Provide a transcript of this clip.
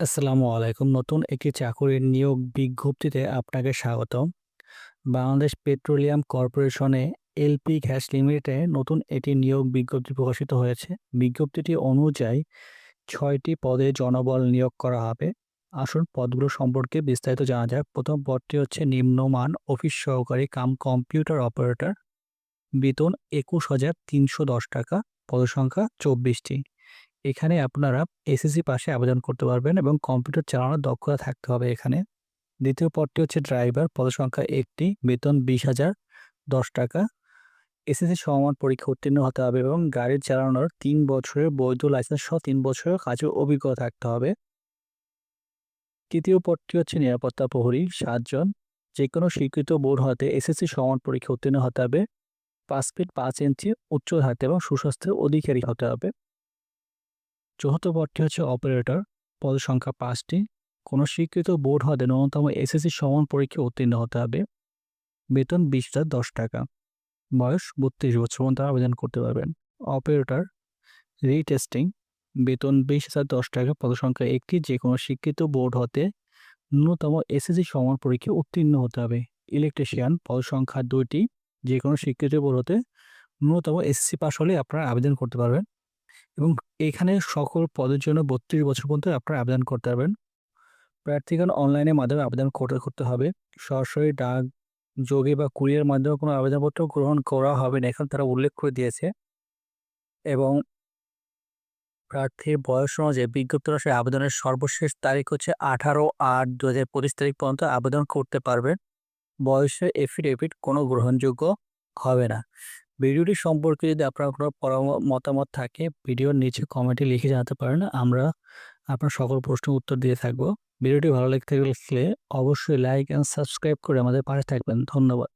আসসালামু আলাইকুম। নতুন একটি চাকুরির নিয়োগ বিজ্ঞপ্তিতে আপনাকে স্বাগতম। বাংলাদেশ পেট্রোলিয়াম কর্পোরেশনে এলপি গ্যাস লিমিটেডে নতুন একটি নিয়োগ বিজ্ঞপ্তি প্রকাশিত হয়েছে। বিজ্ঞপ্তিটি অনুযায়ী ছয়টি পদে জনবল নিয়োগ করা হবে। আসুন পদগুলো সম্পর্কে বিস্তারিত জানা যাক। প্রথম পদটি হচ্ছে নিম্নমান অফিস সহকারী কাম কম্পিউটার অপারেটর। বেতন ২১,৩১০ টাকা। পদসংখ্যা ২৪টি। এখানে আপনারা এসএসসি পাশে আবেদন করতে পারবেন এবং কম্পিউটার চালানোর দক্ষতা থাকতে হবে এখানে। দ্বিতীয় পদটি হচ্ছে ড্রাইভার, পদসংখ্যা একটি, বেতন বিশ হাজার দশ টাকা। এসএসসি সমমান পরীক্ষা উত্তীর্ণ হতে হবে এবং গাড়ি চালানোর তিন বছরের বৈধ লাইসেন্স সহ তিন বছরের কাজের অভিজ্ঞতা থাকতে হবে। তৃতীয় পদটি হচ্ছে নিরাপত্তা প্রহরী সাতজন। যে কোনো স্বীকৃত বোর্ড হতে এসএসসি সমান পরীক্ষা উত্তীর্ণ হতে হবে। পাঁচ ফিট পাঁচ ইঞ্চি উচ্চ থাকতে এবং সুস্বাস্থ্যের অধিকারী হতে হবে। চতুর্থ পদটি হচ্ছে অপারেটর পদ সংখ্যা পাঁচটি। কোনো স্বীকৃত বোর্ড হতে ন্যূনতম এসএসসি সমান পরীক্ষা উত্তীর্ণ হতে হবে। বেতন বিশ হাজার দশ টাকা। বয়স বত্রিশ বছর পর্যন্ত আবেদন করতে পারবেন। অপারেটর রিটেস্টিং বেতন বিশ হাজার দশ টাকা পদসংখ্যা একটি। যে কোনো স্বীকৃত বোর্ড হতে ন্যূনতম এসএসসি সমান পরীক্ষা উত্তীর্ণ হতে হবে। ইলেকট্রিশিয়ান পদসংখ্যা দুইটি। যে কোনো স্বীকৃত বোর্ড হতে ন্যূনতম এসএসসি পাস হলে আপনারা আবেদন করতে পারবেন। এবং এখানে সকল পদের জন্য বত্রিশ বছর পর্যন্ত আপনারা আবেদন করতে পারবেন। প্রার্থীগণ অনলাইনের মাধ্যমে আবেদন করতে করতে হবে। সরাসরি ডাক, যোগে বা কুরিয়ার মাধ্যমে কোনো আবেদনপত্র গ্রহণ করা হবে না, এখন তারা উল্লেখ করে দিয়েছে। এবং প্রার্থীর বয়স অনুযায়ী বিজ্ঞপ্তি অনুসারে আবেদনের সর্বশেষ তারিখ হচ্ছে আঠারো আট দু হাজার পঁচিশ তারিখ পর্যন্ত আবেদন করতে পারবেন। বয়সের এফিডেভিট কোনো গ্রহণযোগ্য হবে না। ভিডিওটি সম্পর্কে যদি আপনার কোনো মতামত থাকে, ভিডিওর নিচে কমেন্টে লিখে জানাতে পারেন। আমরা আপনার সকল প্রশ্নের উত্তর দিয়ে থাকব। ভিডিওটি ভালো লাগতে গেলে অবশ্যই লাইক অ্যান্ড সাবস্ক্রাইব করে আমাদের পাশে থাকবেন। ধন্যবাদ।